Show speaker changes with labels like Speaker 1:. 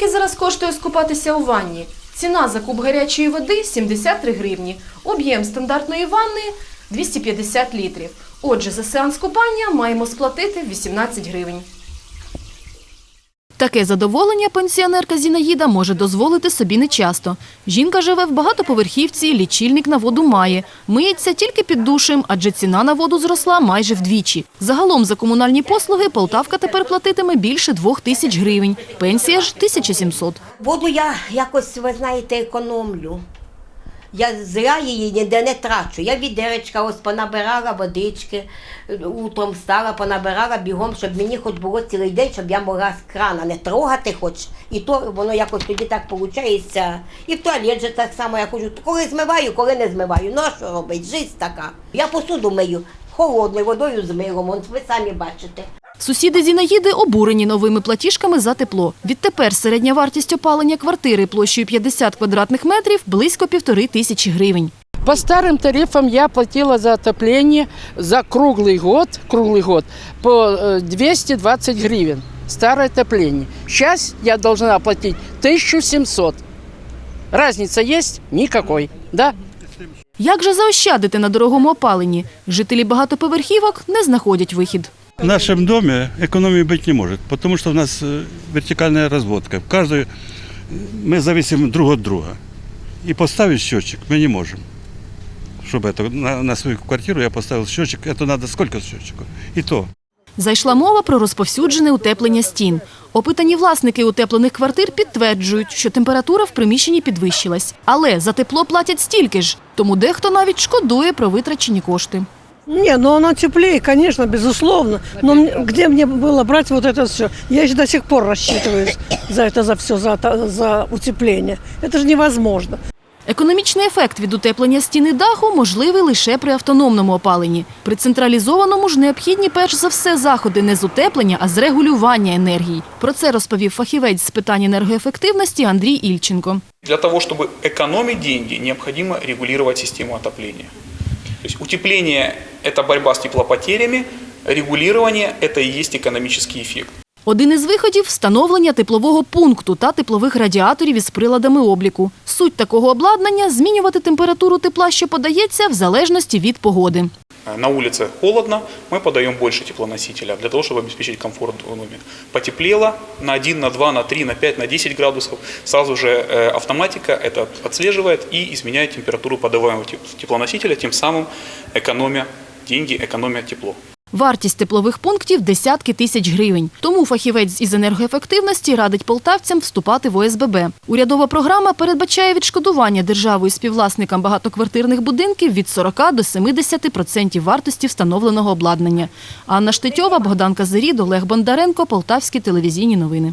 Speaker 1: Скільки зараз коштує скупатися у ванні? Ціна за куб гарячої води 73 гривні. Об'єм стандартної ванни 250 літрів. Отже, за сеанс купання маємо сплатити 18 гривень. Таке задоволення пенсіонерка Зінаїда може дозволити собі нечасто. Жінка живе в багатоповерхівці, лічильник на воду має. Миється тільки під душем, адже ціна на воду зросла майже вдвічі. Загалом за комунальні послуги Полтавка тепер платитиме більше двох тисяч гривень. Пенсія ж 1700.
Speaker 2: Воду я якось, ви знаєте, економлю. Я зря її ніде не трачу. Я відеречка ось понабирала водички, утром встала, понабирала бігом, щоб мені хоч було цілий день, щоб я могла з крана не трогати хоч. І то воно якось тоді так виходить. І в туалет же так само я ходжу. Коли змиваю, коли не змиваю. Ну а що робить? Жизнь така. Я посуду мию холодною водою з милом, ви самі бачите.
Speaker 1: Сусіди Зінаїди обурені новими платіжками за тепло. Відтепер середня вартість опалення квартири площею 50 квадратних метрів близько півтори тисячі гривень.
Speaker 3: По старым тарифам я платила за отопление за круглый год, круглый год по э, 220 гривен. Старое отопление. Сейчас я должна платить 1700. Разница есть? Никакой. Да?
Speaker 1: Як же заощадити на дорогому опаленні? Жителі багатоповерхівок не знаходять вихід.
Speaker 4: В нашем доме экономии быть не может, потому что у нас э, вертикальная разводка. Каждый, мы зависим друг от друга. И поставить счетчик мы не можем. Чтобы это, на, на свою квартиру я поставил счетчик, это надо сколько счетчиков? И то.
Speaker 1: Зайшла мова про розповсюджене утеплення стін. Опитані власники утеплених квартир підтверджують, що температура в приміщенні підвищилась. Але за тепло платять стільки ж, тому дехто навіть шкодує про витрачені кошти.
Speaker 5: Не, ну оно теплее, конечно, безусловно. Но мне- где мне было брать вот это все? Я еще до сих пор рассчитываюсь за это, за все, за, та- за утепление. Это же невозможно.
Speaker 1: Економічний ефект від утеплення стіни даху можливий лише при автономному опаленні. При централізованому ж необхідні перш за все заходи не з утеплення, а з регулювання енергії. Про це розповів фахівець з питань енергоефективності Андрій Ільченко.
Speaker 6: Для того, чтобы экономить деньги, необходимо регулировать систему отопления. То есть утепление – это борьба с теплопотерями, регулирование – это и есть экономический эффект.
Speaker 1: Один із виходів – встановлення теплового пункту та теплових радіаторів із приладами обліку. Суть такого обладнання – змінювати температуру тепла, що подається, в залежності від погоди.
Speaker 6: Э, На улице холодно, мы подаем больше теплоносителя для того, чтобы обеспечить комфорт в доме. Потеплело на 1, на 2, на 3, на 5, на 10 градусов. Сразу же э, автоматика это отслеживает и изменяет температуру подаваемого теп- теплоносителя, тем самым экономя деньги, экономя тепло.
Speaker 1: Вартість теплових пунктів – десятки тисяч гривень. Тому фахівець із енергоефективності радить полтавцям вступати в ОСББ. Урядова програма передбачає відшкодування державою співвласникам багатоквартирних будинків від 40 до 70% вартості встановленого обладнання. Анна Штетьова, Богдан Казирід, Олег Бондаренко, Полтавські телевізійні новини.